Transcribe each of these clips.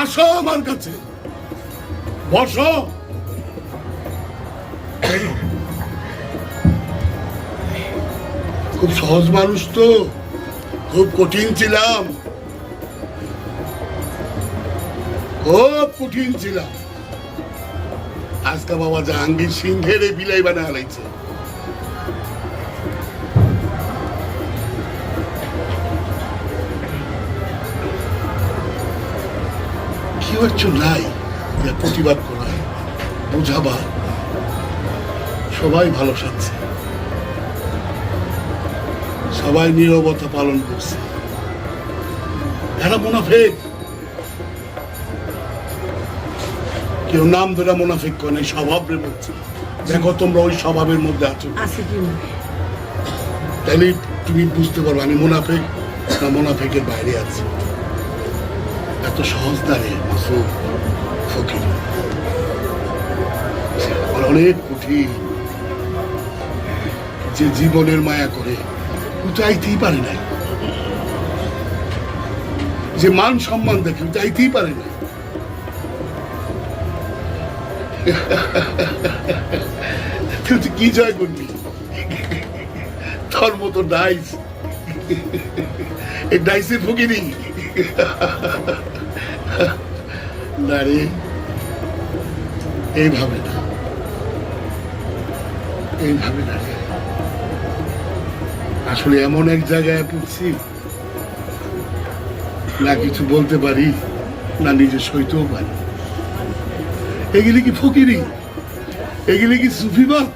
আসো আমার কাছে। বসো। খুব সহজ মানুষ তো। খুব কঠিন ছিলাম। খুব কঠিন ছিলাম। আজকে বাবা জাহাঙ্গীর সিংহের বিলাই বানা হারাইছে। কেউ একজন নাই যে প্রতিবাদ করার বোঝাবার সবাই ভালো সাথে সবাই নীরবতা পালন করছে। এরা মুনাফেক। কেউ নাম ধরে মুনাফিক করে নাই, স্বভাব রে বলছে। দেখো তোমরা ওই স্বভাবের মধ্যে আছো। তাহলে তুমি বুঝতে পারো আমি মুনাফেক না মুনাফেকের বাইরে আছি। এত সহজ দাঁড়িয়ে মাসুদ ফকির। অনেক কঠিন। যে জীবনের মায়া করে, ও চাইতেই পারে নাই। যে মান সম্মান দেখে, ও চাইতেই পারে না তুই কি জয় করবি? তোর মতো ডাইস। এই ডাইসে ফকিরি না এইভাবে না। এইভাবে না রে আসলে এমন এক জায়গায় পড়ছি, না কিছু বলতে পারি, না নিজে সইতেও পারি। এগুলি কি ফকিরি? এগুলি কি সুফিবাদ?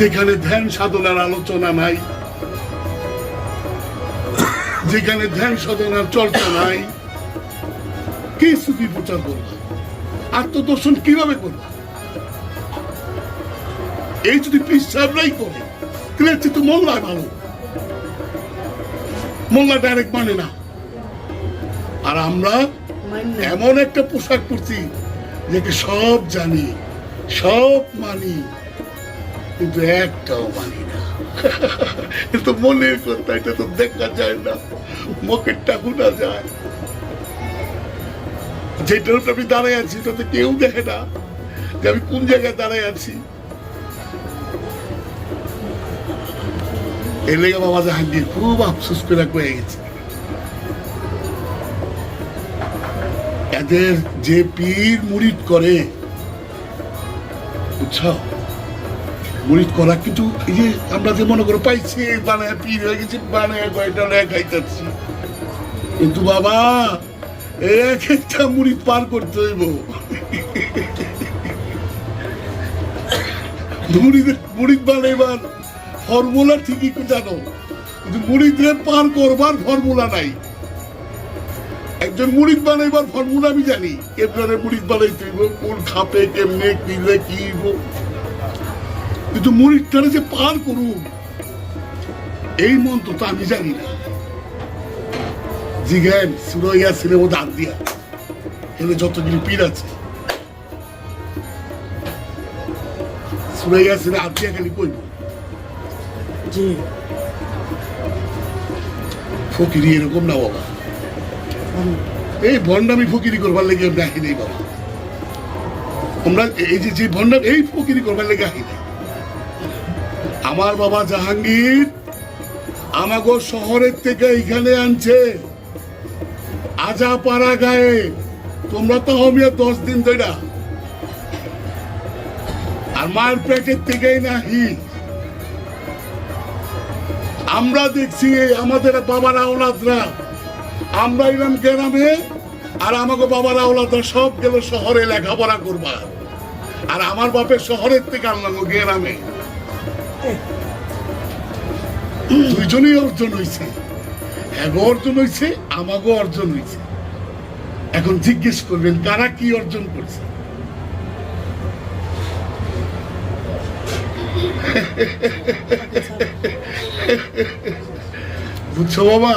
যেখানে ধ্যান সাধনার আলোচনা নাই যেখানে ধ্যান সাধনার চর্চা নাই কি সুফি প্রচার করবা? আত্মদর্শন কীভাবে করবা? এই যদি পিসাবরাই করে তাহলে তো মোল্লায় ভালো। মোল্লা ডাইরেক্ট মানে না। আর আমরা এমন একটা পোশাক পরছি যেকে সব জানি সব মানি কিন্তু একটাও মানি না এটা তো মনের কথা এটা তো দেখা যায় না। মুখের শোনা যায়। যেটার উপর আমি দাঁড়ায় আছি ওটাতে কেউ দেখে না যে আমি কোন জায়গায় দাঁড়ায় আছি। খুব আফসোস করে গেছে। এদের যে পীর মুরিদ করে মুরিদ করা, কিন্তু এই যে আমরা যে মনে করো পাইছি বানায় পীর হয়ে গেছে, বানায় খাইতেছি। কিন্তু বাবা, এক একটা মুরিদ পার করতে হইব। মুরিদের মুরিদ বানাইবার ফর্মুলা ঠিকই জানো। কিন্তু মুরিদরে পার করবার ফর্মুলা নাই। একজন মুড়িদ বানাইবার ফর্মুলা আমি জানি। কেমনে মুড়িদ বানাইতে হইব? কোন খাপে কেমনে কিলে কি কিন্তু মুড়িদটারে যে পার করুন এই মন্ত্র তো আমি জানি না। জিজ্ঞান সুরইয়া ও দাঁত দিয়া এখানে যতগুলি পীর আছে। সুরইয়া ছিল হাত দিয়া খালি কইব। জি। ফকিরি এরকম না বাবা। এই ভণ্ডামি ফকিরি করবার লেগে আমি রাখি নেই বাবা। আমরা এই যে যে ভণ্ডাম এই ফকিরি করবার লেগে রাখি নেই। আমার বাবা জাহাঙ্গীর আমাগো শহরের থেকে এইখানে আনছে। আজা পাড়া গায়ে। তোমরা তো হমিয়া দশ দিন ধরে। আর মায়ের পেটের থেকেই নাহি। আমরা দেখছি আমাদের বাবারা ওলাদরা আমরা এলাম গ্রামে, আর আমাকে বাবারা ওলাদরা সব গেল শহরে লেখাপড়া করবা আর আমার বাপের শহরের থেকে আনলাম গ্রামে। দুইজনই অর্জন হয়েছে এগো অর্জন হয়েছে আমাগো অর্জন হয়েছে এখন জিজ্ঞেস করবেন, কারা কি অর্জন করছে? বুঝছ বাবা?